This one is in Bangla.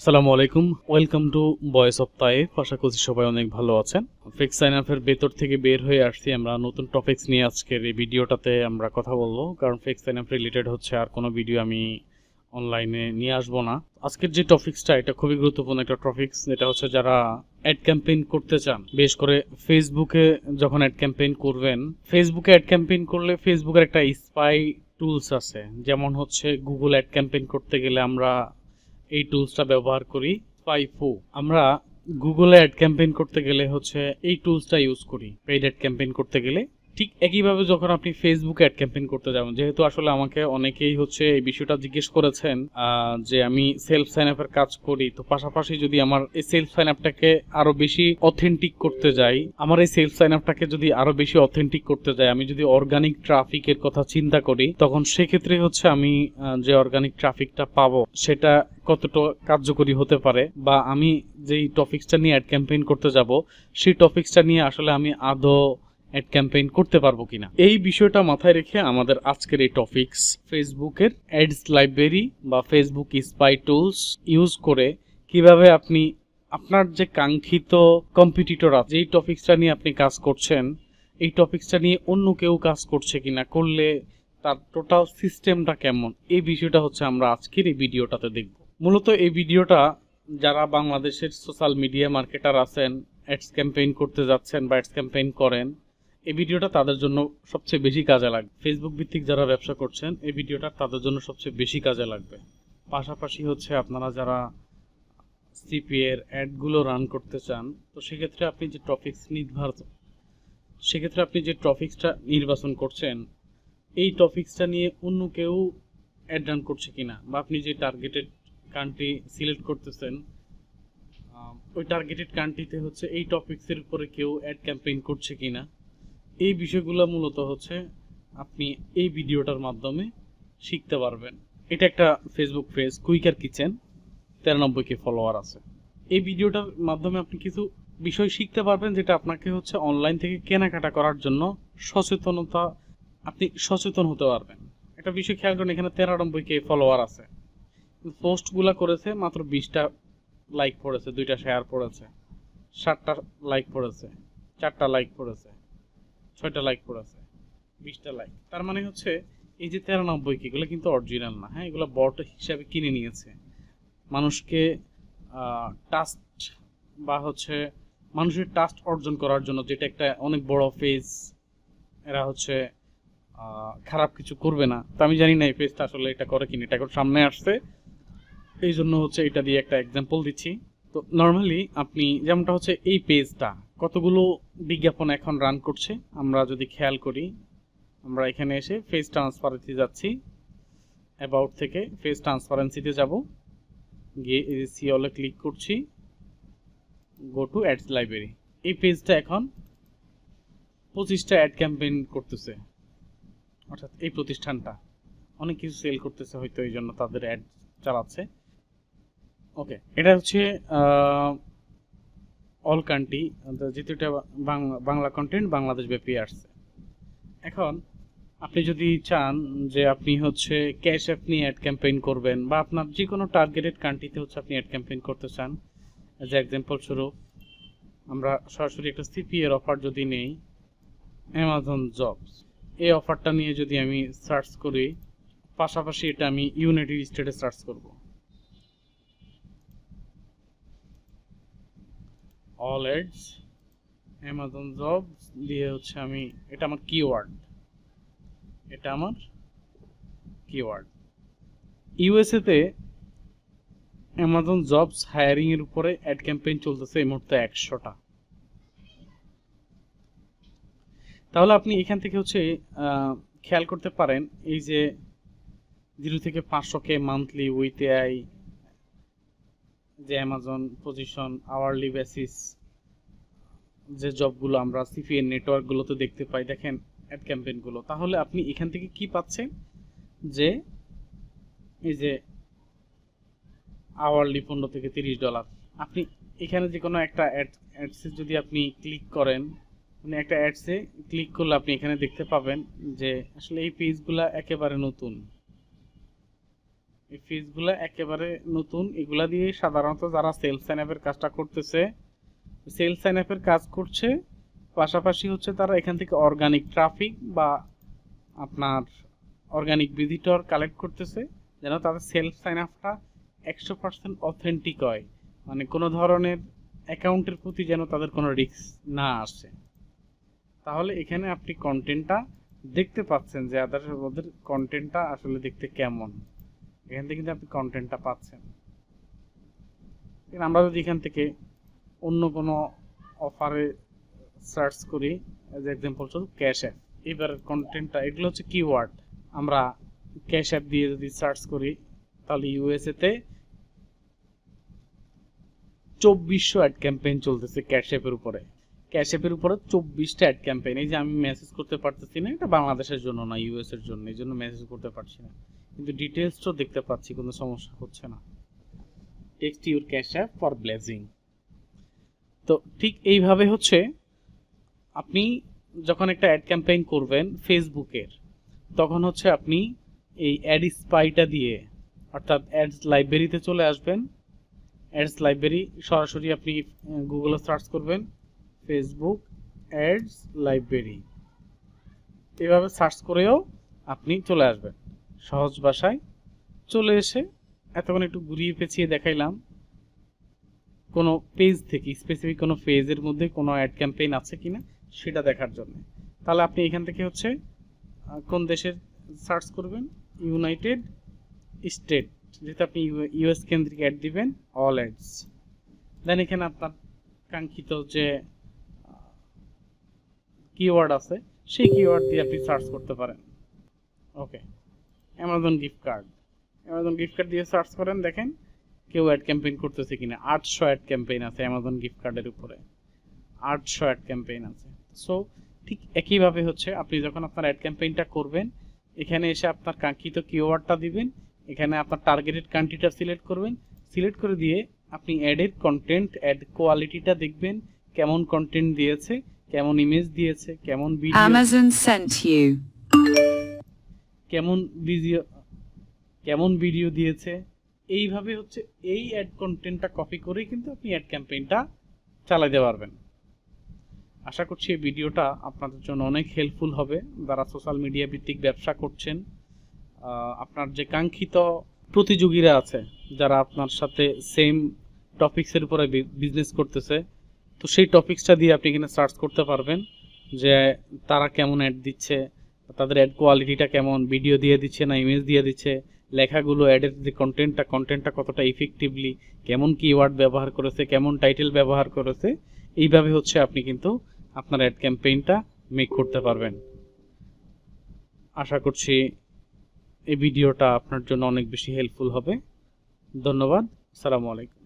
আসসালামু আলাইকুম। Welcome to voice of Taif আশা করছি সবাই অনেক ভালো আছেন। ফেক সাইন আপের ভেতর থেকে বের হয়ে আসছি আমরা। নতুন টপিকস নিয়ে আজকের এই ভিডিওটাতে আমরা কথা বলব। কারণ ফেক সাইন আপ রিলেটেড হচ্ছে আর কোনো ভিডিও আমি অনলাইনে নিয়ে আসব না। আজকের যে টপিক্সটা এটা খুবই গুরুত্বপূর্ণ একটা টপিক্স যেটা হচ্ছে যারা অ্যাড ক্যাম্পেইন করতে চান বেশ করে ফেসবুকে যখন অ্যাড ক্যাম্পেইন করবেন ফেসবুকে অ্যাড ক্যাম্পেইন করলে ফেসবুকের একটা স্পাই টুলস আছে। যেমন হচ্ছে গুগল অ্যাড ক্যাম্পেইন করতে গেলে আমরা এই টুলসটা ব্যবহার করি স্পাইফু আমরা গুগলে অ্যাড ক্যাম্পেইন করতে গেলে হচ্ছে এই টুলসটা ইউজ করি পেইড অ্যাড ক্যাম্পেইন করতে গেলে। ঠিক একইভাবে যখন আপনি ফেসবুকে অ্যাড ক্যাম্পেইন করতে যাবেন, যেহেতু আসলে আমাকে অনেকেই হচ্ছে এই বিষয়টা জিজ্ঞেস করেছেন যে আমি সেলফ সাইন আপের কাজ করি, তো পাশাপাশি যদি আমার এই সেলফ সাইন আপটাকে আরও বেশি অথেন্টিক করতে যাই, আমার এই সেলফ সাইন আপটাকে যদি আরও বেশি অথেন্টিক করতে যাই, আমি যদি অর্গানিক ট্রাফিকের কথা চিন্তা করি, তখন সেক্ষেত্রে হচ্ছে আমি যে অর্গানিক ট্রাফিকটা পাবো, সেটা কতটা কার্যকরী হতে পারে, বা আমি যেই টপিক্সটা নিয়ে অ্যাড ক্যাম্পেইন করতে যাব, সেই টপিক্সটা নিয়ে আসলে আমি আদৌ অ্যাড ক্যাম্পেইন করতে পারব কিনা। এই বিষয়টা মাথায় রেখে আমাদের আজকের এই টপিকস ফেসবুকের অ্যাডস লাইব্রেরি বা ফেসবুক স্পাই টুলস ইউজ করে কীভাবে আপনি আপনার যে কাঙ্ক্ষিত কম্পিটিটর আছে, যেই টপিকসটা নিয়ে আপনি কাজ করছেন, এই টপিকসটা নিয়ে অন্য কেউ কাজ করছে কিনা, করলে তার টোটাল সিস্টেমটা কেমন, এই বিষয়টা হচ্ছে আমরা আজকের এই ভিডিওটাতে দেখব। মূলত এই ভিডিওটা যারা বাংলাদেশের সোশ্যাল মিডিয়া মার্কেটার আছেন অ্যাডস ক্যাম্পেইন করতে যাচ্ছেন বা অ্যাডস ক্যাম্পেইন করেন এই ভিডিওটা তাদের জন্য সবচেয়ে বেশি কাজে লাগবে। ফেসবুক ভিত্তিক যারা ব্যবসা করছেন, এই ভিডিওটা তাদের জন্য সবচেয়ে বেশি কাজে লাগবে। পাশাপাশি হচ্ছে আপনারা যারা সিপি এর অ্যাডগুলো রান করতে চান, তো সেক্ষেত্রে আপনি যে টপিক্স নির্ধারণ সেক্ষেত্রে আপনি যে টপিক্সটা নির্বাচন করছেন, এই টপিক্সটা নিয়ে অন্য কেউ অ্যাড রান করছে কিনা, বা আপনি যে টার্গেটেড কান্ট্রি সিলেক্ট করতেছেন ওই টার্গেটেড কান্ট্রিতে হচ্ছে এই টপিক্সের উপরে কেউ অ্যাড ক্যাম্পেইন করছে কিনা এই বিষয়গুলো মূলত হচ্ছে আপনি এই ভিডিওটার মাধ্যমে শিখতে পারবেন। এটা একটা ফেসবুক পেজ কুইকার কিচেন তিরানব্বই কে ফলোয়ার আছে। এই ভিডিওটার মাধ্যমে আপনি কিছু বিষয় শিখতে পারবেন যেটা আপনাকে হচ্ছে অনলাইন থেকে কেনাকাটা করার জন্য সচেতনতা, আপনি সচেতন হতে পারবেন। একটা বিষয় খেয়াল করেন, এখানে তিরানব্বই কে ফলোয়ার আছে। পোস্টগুলা করেছে মাত্র বিশটা লাইক পড়েছে, দুইটা শেয়ার পড়েছে ষাটটা লাইক পড়েছে, চারটা লাইক পড়েছে। ছয়টা লাইক পড়েছে বিশটা লাইক তার মানে হচ্ছে এই যে তিরানব্বই কি, এগুলো কিন্তু অরিজিনাল না হ্যাঁ? এগুলো বট হিসাবে কিনে নিয়েছে। মানুষকে টাস্ট বা হচ্ছে মানুষের টাস্ট অর্জন করার জন্য যেটা একটা অনেক বড় ফেজ এরা হচ্ছে খারাপ কিছু করবে না। তো আমি জানি না এই পেজটা আসলে এটা করে কিনা, এটা এখন সামনে আসছে। এই জন্য হচ্ছে এটা দিয়ে একটা এক্সাম্পল দিচ্ছি। তো নর্মালি আপনি যেমনটা হচ্ছে এই পেজটা কতগুলো বিজ্ঞাপন এখন রান করছে, আমরা যদি খেয়াল করি, আমরা এখানে এসে ফেস ট্রান্সপারেন্সি যাচ্ছি অ্যাবাউট থেকে ফেস ট্রান্সপারেন্সিতে যাব, গিয়ে এই সিওলে ক্লিক করছি গো টু অ্যাডস লাইব্রেরি এই পেজটা এখন পঁচিশটা অ্যাড ক্যাম্পেইন করতেছে, অর্থাৎ এই প্রতিষ্ঠানটা। অনেক কিছু সেল করতেছে হয়তো, এই জন্য তাদের অ্যাড চালাচ্ছে। ওকে এটা হচ্ছে all country Bangla Bangla content Bangladesh ব্যাপী আসছে। এখন আপনি যদি চান যে আপনি হচ্ছে ক্যাশ অ্যাপ নিয়ে অ্যাড ক্যাম্পেইন করবেন বা আপনার যে কোনো টার্গেটেড কান্ট্রিতে হচ্ছে আপনি অ্যাড ক্যাম্পেইন করতে চান যে এক্সাম্পল স্বরূপ, আমরা সরাসরি একটা সিপি এর অফার যদি নেই অ্যামাজন জবস এই অফারটা নিয়ে যদি আমি সার্চ করি, পাশাপাশি এটা আমি ইউনাইটেড স্টেটে সার্চ করব। অল এডস অ্যামাজন জব দিয়ে হচ্ছে আমি, এটা আমার কিওয়ার্ড এটা আমার কিওয়ার্ড ইউএসএতে অ্যামাজন জবস হায়ারিং এর উপরে অ্যাড ক্যাম্পেইন চলতেছে এই মুহূর্তে একশোটা। তাহলে আপনি এখান থেকে হচ্ছে খেয়াল করতে পারেন, এই যে জিরো থেকে পাঁচশো কে মান্থলি উইথ এআই যে অ্যামাজন পজিশন আওয়ারলি বেসিস যে জবগুলো আমরা সিপিএন নেটওয়ার্কগুলোতে দেখতে পাই, দেখেন অ্যাড ক্যাম্পেইনগুলো তাহলে আপনি এখান থেকে কি পাচ্ছেন? যে এই যে আওয়ারলি পনেরো থেকে তিরিশ ডলার আপনি এখানে যে কোনো একটা অ্যাড অ্যাডসে যদি আপনি ক্লিক করেন মানে একটা অ্যাডসে ক্লিক করলে আপনি এখানে দেখতে পাবেন যে আসলে এই পেজগুলো একেবারে নতুন। এই ফিজগুলো একেবারে নতুন, এগুলা দিয়ে সাধারণত যারা সেলস সাইন আপের কাজটা করতেছে সেলস সাইন আপের কাজ করছে, পাশাপাশি হচ্ছে তারা এখান থেকে অর্গানিক ট্রাফিক বা আপনার অর্গানিক ভিজিটর কালেক্ট করতেছে, যেন তাদের সেলফ সাইন আপটা একশো পার্সেন্ট অথেন্টিক হয়। মানে কোনো ধরনের অ্যাকাউন্টের প্রতি যেন তাদের কোনো রিস্ক না আসে। তাহলে এখানে আপনি কন্টেন্টটা দেখতে পাচ্ছেন যে আদার ওদের কন্টেন্টটা আসলে দেখতে কেমন। এখান থেকে কিন্তু আপনি কন্টেন্টটা পাচ্ছেন। আমরা যদি এখান থেকে অন্য কোনো অফারে সার্চ করি এজ এক্সাম্পল শুধু ক্যাশ অ্যাপ এবার কন্টেন্টটা এগুলো হচ্ছে কিওয়ার্ড আমরা ক্যাশ অ্যাপ দিয়ে যদি সার্চ করি, তাহলে ইউএসএতে চব্বিশশো অ্যাড ক্যাম্পেইন চলতেছে ক্যাশ অ্যাপের উপরে। ক্যাশ অ্যাপের উপরে চব্বিশটা অ্যাড ক্যাম্পেইন এই যে আমি মেসেজ করতে পারতেছি না, এটা বাংলাদেশের জন্য না ইউএস এর জন্য, এই জন্য মেসেজ করতে পারছি না। কিন্তু ডিটেলসটাও দেখতে পাচ্ছি, কোনো সমস্যা হচ্ছে না। Text your Cash App for blazing তো ঠিক এইভাবে হচ্ছে, আপনি যখন একটা অ্যাড ক্যাম্পেইন করবেন ফেসবুকের তখন হচ্ছে আপনি এই অ্যাড স্পাইটা দিয়ে, অর্থাৎ অ্যাডস লাইব্রেরিতে চলে আসবেন। অ্যাডস লাইব্রেরি সরাসরি আপনি গুগলে সার্চ করবেন ফেসবুক অ্যাডস লাইব্রেরি এভাবে সার্চ করেও আপনি চলে আসবেন। সহজ ভাষায় চলে এসে এতক্ষণ একটু ঘুরিয়ে পেঁচিয়ে দেখাইলাম। কোনো পেজ থেকে স্পেসিফিক কোনো পেজের মধ্যে কোনো অ্যাড ক্যাম্পেইন আছে কি না সেটা দেখার জন্য। তাহলে আপনি এখান থেকে হচ্ছে কোন দেশের সার্চ করবেন? ইউনাইটেড স্টেট যেহেতু আপনি ইউএস কেন্দ্রিক অ্যাড দিবেন অল অ্যাডস দেন এখানে আপনার কাঙ্ক্ষিত যে কিওয়ার্ড আছে, সেই কিওয়ার্ড দিয়ে আপনি সার্চ করতে পারেন। Okay Amazon gift card. Amazon gift card দিয়ে সার্চ করেন, দেখেন কেউ অ্যাড ক্যাম্পেইন করতেছে কিনা। আটশো অ্যাড ক্যাম্পেইন আছে অ্যামাজন গিফট কার্ডের উপরে। আটশো অ্যাড ক্যাম্পেইন আছে। সো, ঠিক একইভাবে হচ্ছে আপনি যখন আপনার অ্যাড ক্যাম্পেইনটা করবেন, এখানে এসে আপনার কাঙ্ক্ষিত কিওয়ার্ডটা দিবেন, এখানে আপনার টার্গেটেড কান্ট্রিটা সিলেক্ট করবেন সিলেক্ট করে দিয়ে আপনি অ্যাডের কন্টেন্ট অ্যাড কোয়ালিটিটা দেখবেন, কেমন কন্টেন্ট দিয়েছে, কেমন ইমেজ দিয়েছে, কেমন ভিডিও Amazon sent you. কেমন ভিডিও কেমন ভিডিও দিয়েছে, এইভাবে হচ্ছে এই অ্যাড কন্টেন্টটা কপি করেই কিন্তু আপনি অ্যাড ক্যাম্পেইনটা চালাতে পারবেন। আশা করছি এই ভিডিওটা আপনাদের জন্য অনেক হেল্পফুল হবে। যারা সোশ্যাল মিডিয়া ভিত্তিক ব্যবসা করছেন আপনার যে কাঙ্ক্ষিত প্রতিযোগীরা আছে, যারা আপনার সাথে সেম টপিক্সের উপরে বিজনেস করতেছে, তো সেই টপিক্সটা দিয়ে আপনি এখানে সার্চ করতে পারবেন যে তারা কেমন অ্যাড দিচ্ছে তাদের অ্যাড কোয়ালিটিটা কেমন ভিডিও দিয়ে দিচ্ছে না ইমেজ দিয়ে দিচ্ছে, লেখাগুলো অ্যাডের যে কন্টেন্টটা কন্টেন্টটা কতটা ইফেক্টিভলি কেমন কিওয়ার্ড ব্যবহার করেছে, কেমন টাইটেল ব্যবহার করেছে, এইভাবে হচ্ছে আপনি কিন্তু আপনার অ্যাড ক্যাম্পেইনটা মেক করতে পারবেন। আশা করছি এই ভিডিওটা আপনার জন্য অনেক বেশি হেল্পফুল হবে। ধন্যবাদ, সালামু আলাইকুম।